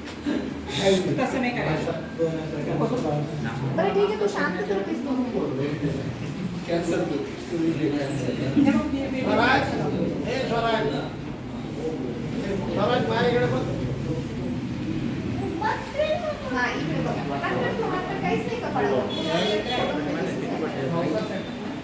तसं नाही करायचं बरं ठीक आहे तू शांत तू. कॅन्सल माझ्याकडे हा, तुम्हाला तर काहीच नाही का?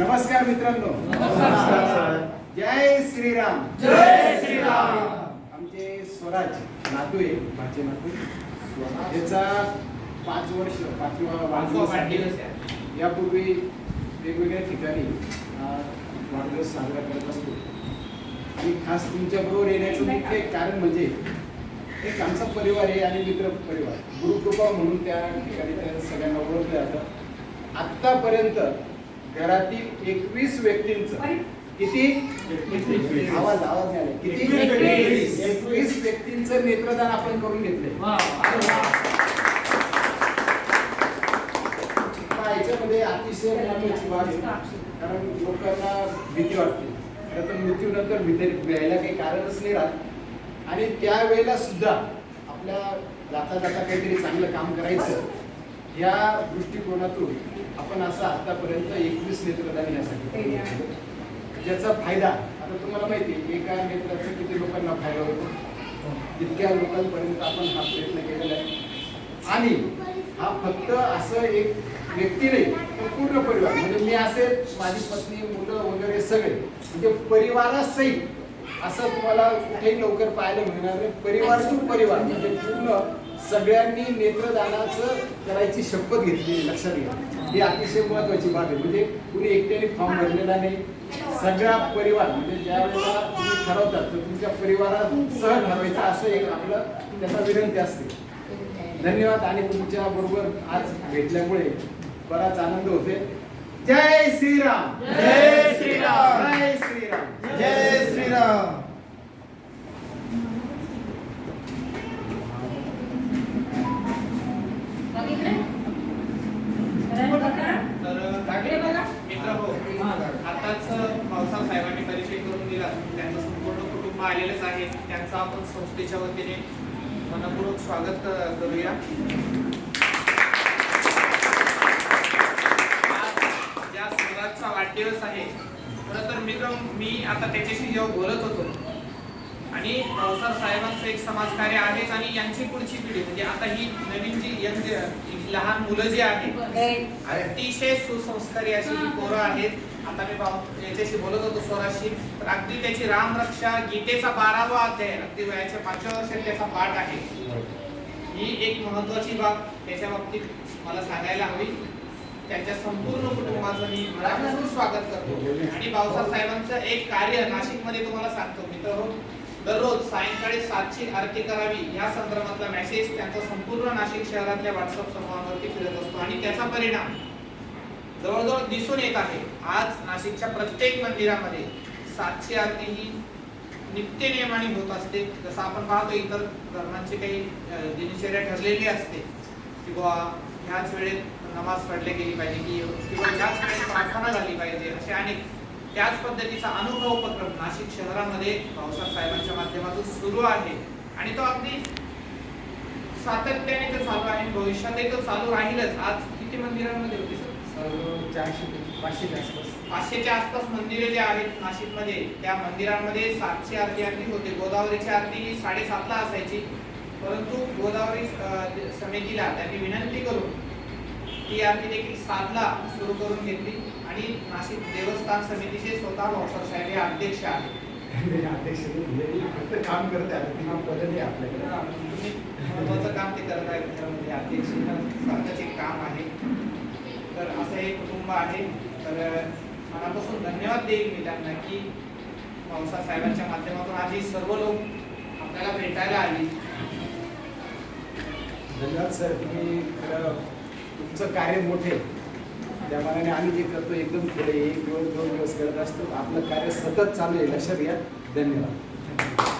नमस्कार मित्रांनो. जय श्रीराम. जय श्रीराम. आमचे स्वराज नातू आहे माझे नातू. याचा पाच वर्ष पाचवा वाढदिवस आहे. यापूर्वी वेगवेगळ्या ठिकाणी वाढदिवस साजरा करत असतो. आणि खास तुमच्याबरोबर येण्याचं मुख्य एक कारण म्हणजे एक आमचा परिवार आहे आणि मित्र परिवार. गुरुकृपा म्हणून त्या ठिकाणी त्या सगळ्यांना ओळखलं जातं आत्तापर्यंत घरातील एकवीस व्यक्तींचं. किती? आवाज आवाज नाही आला. किती? एकवीस. एकवीस. व्यक्तींचं नेत्रदान आपण करून घेतलंय. पहा, याच्यामध्ये अतिशय महत्वाची बाब आहे. कारण लोकांना भीती वाटते. खरं तर मृत्यूनंतर भीती व्हायला काही कारणच नाही राहत. आणि त्यावेळेला सुद्धा आपल्या जाता जाता काहीतरी चांगलं काम करायचं या दृष्टिकोनातून आपण असं आतापर्यंत एकवीस नेत्रदान यासाठी ज्याचा फायदा आता तुम्हाला माहिती आहे एका नेत्राचा किती लोकांना फायदा होतो? तितक्या लोकांपर्यंत आपण हा प्रयत्न केलेला आहे. आणि हा फक्त असं एक व्यक्ती नाही तर पूर्ण परिवार. म्हणजे मी असे माझी पत्नी मुलं वगैरे सगळे म्हणजे परिवारासहित असं तुम्हाला कुठेही लवकर पाहायला मिळणार नाही. परिवार टू परिवार म्हणजे पूर्ण सगळ्यांनी नेत्रदानाचं करायची शपथ घेतली लक्षात घ्या. ही अतिशय महत्वाची बाब आहे. म्हणजे कुणी एकट्याने फॉर्म भरलेला नाही. सगळा परिवार म्हणजे ज्या वेळेला तुम्ही ठरवतात तर तुमच्या परिवारात सह ठरवायचं असं एक आपलं त्यांना विनंती असते. धन्यवाद. आणि तुमच्या बरोबर आज भेटल्यामुळे बराच आनंद होते जय श्रीराम जय श्रीराम. जय श्रीराम जय श्रीराम मग इकडे? बरं, बघा. तर इकडे बघा. मित्र हो आताच पावसाळ साहेबांनी परिचय करून दिला. त्यांचं संपूर्ण कुटुंब आलेलंच आहे. त्यांचं आपण संस्थेच्या वतीने मनपूर्वक स्वागत करूया. ज्या स्वराजचा वाढदिवस आहे खरं तर मित्र मी आता त्याच्याशी जेव्हा बोलत होतो आणि पावसाळ साहेबांचं एक समाजकार्य आहेच आणि यांची पुढची पिढी म्हणजे आता ही नवीन जी यंग लहान मुलं जी आहेत अतिशय सुसंस्कारी अशी पोरं आहेत. आता मी भाऊ याच्याशी बोलत होतो स्वराशी तर अगदी त्याची रामरक्षा गीतेचा बारावा अध्याय अगदी वयाच्या पाचव्या वर्षात त्याचा पाठ आहे. ही एक महत्वाची बाब त्याच्या बाबतीत मला सांगायला हवी. त्यांच्या संपूर्ण कुटुंबाचं मी मनापासून स्वागत करतो. आणि भाऊसाहेब साहेबांचं एक कार्य नाशिकमध्ये तुम्हाला सांगतो मित्र दररोज सायंकाळी सातची आरती करावी या संदर्भातला मेसेज त्यांचा संपूर्ण नाशिक शहरातल्या व्हॉट्सअप समूहावरती फिरत असतो. आणि त्याचा परिणाम जवळजवळ दिसून येत आहे. आज नाशिकच्या प्रत्येक मंदिरामध्ये सातची आरती ही नित्य नियमाने होत असते. जसं आपण पाहतो इतर धर्मांची काही दिनचर्या ठरलेली असते की बुवा ह्याच वेळेत नमाज पडले गेली पाहिजे की किंवा ह्याच वेळेत प्रार्थना झाली पाहिजे असे अनेक त्याच पद्धतीचा अनुभव उपक्रम नाशिक शहरामध्ये पावसाळ साहेबांच्या माध्यमातून सुरू आहे. आणि तो अगदी सातत्याने तो चालू आहे भविष्यातही तो चालू राहीलच. आज किती मंदिरांमध्ये होते सर? पाचशेच्या आसपास. मंदिरे जे आहेत नाशिकमध्ये त्या मंदिरांमध्ये सातशे आरती आरती होते. गोदावरीची आरती ही साडेसातला असायची. परंतु गोदावरी समितीला त्यांनी विनंती करून ती आरती देखील सातला सुरू करून घेतली. आणि नाशिक देवस्थान समितीचे स्वतः भाऊसाहेब साहेब हे अध्यक्ष आहेत. अध्यक्ष मी फक्त काम करते पद नाही आपल्याकडे. महत्वाचं काम ते करत आहेत. घरामध्ये अध्यक्ष सारखंच एक काम आहे. तर असं एक कुटुंब आहे. तर मनापासून धन्यवाद देईल मी त्यांना की पावसा साहेबांच्या माध्यमातून आज ही सर्व लोक आपल्याला भेट भेटायला आली. धन्यवाद सर. तुम्ही खरं तुमचं कार्य मोठे त्या मानाने आम्ही जे करतो एकदम पुढे एक दिवस दोन दिवस करत असतो आपलं कार्य सतत चालू आहे. लक्षात घ्या. धन्यवाद.